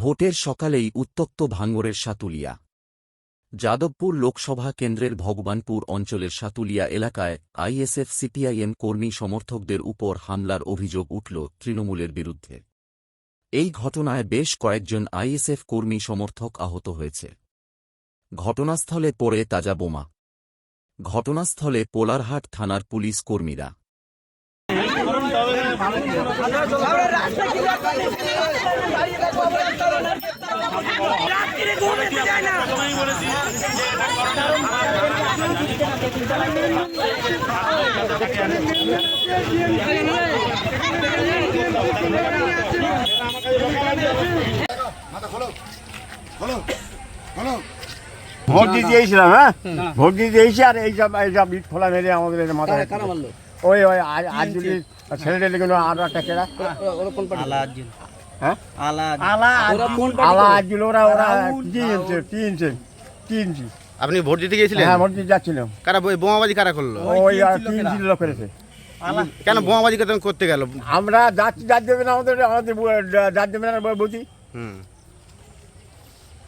ভোটের সকালেই উত্তপ্ত ভাঙড়ের সাতুলিয়া। যাদবপুর লোকসভা কেন্দ্রের ভগবানপুর অঞ্চলের সাতুলিয়া এলাকায় আইএসএফ সিপিআইএম কর্মী সমর্থকদের উপর হামলার অভিযোগ উঠল তৃণমূলের বিরুদ্ধে। এই ঘটনায় বেশ কয়েকজন আইএসএফ কর্মী সমর্থক আহত হয়েছে। ঘটনাস্থলে পড়ে তাজা বোমা। ঘটনাস্থলে পোলারহাট থানার পুলিশ কর্মীরা। ভোট দিতে দিয়েছিলাম হ্যাঁ? ভোট দিতে দিয়েছি আর এইসব এইসব ইট খোলা মেরে আমাদের মাথায় ওই ওই আজ- যদি ছেলেটা লেগে আরও একটা কেরা। আলা ওরা ওরা তিনছে তিনছে আপনি ভোট দিতে গিয়েছিলেন? হ্যাঁ ভোট দিতে যাচ্ছিলাম। কারা বোমাবাজি কারা করল? ওই আর তিন ছিল লোক করেছে কেন বোমাবাজি করতে গেল? আমরা যাচ্ছি যার দেবে না আমাদের আমাদের যার দেবে না বুঝি হুম।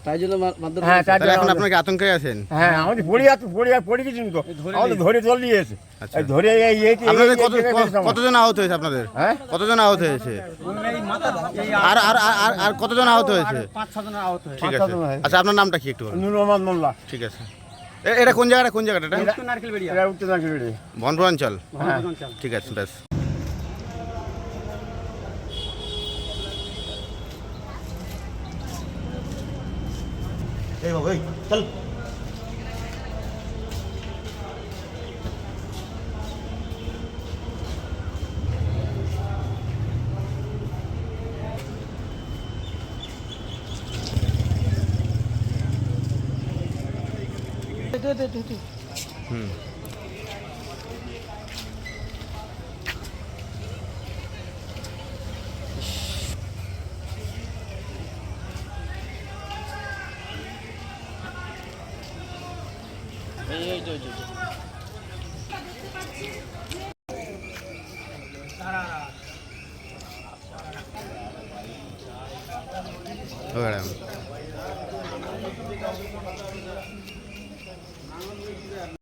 তাই জন্য হ্যাঁ এখন আপনাকে আতঙ্কে আছেন? হ্যাঁ আমাদের পড়ে যাচ্ছে পড়ে পড়ে গেছি তো। আমাদের ধরে চল নিয়ে এসে। এই ধরে এই এই এই- আপনাদের কত এই- এই- ক- এই- কতজন আহত হয়েছে আপনাদের? হ্যাঁ? কতজন আহত হয়েছে? আর আর আর- আর আর কতজন আহত হয়েছে? ঠিক পাঁচ আছে। হয়েছে। আচ্ছা আপনার নামটা কি একটু বলুন? নুর মোহাম্মদ মোল্লা। ঠিক আছে। এটা কোন জায়গাটা? কোন জায়গাটা এটা? এটা উত্তর নারকেলবাড়ি। বনপুর অঞ্চল ঠিক আছে ব্যাস। ए भाऊ चल दे दे दे हम्म ওই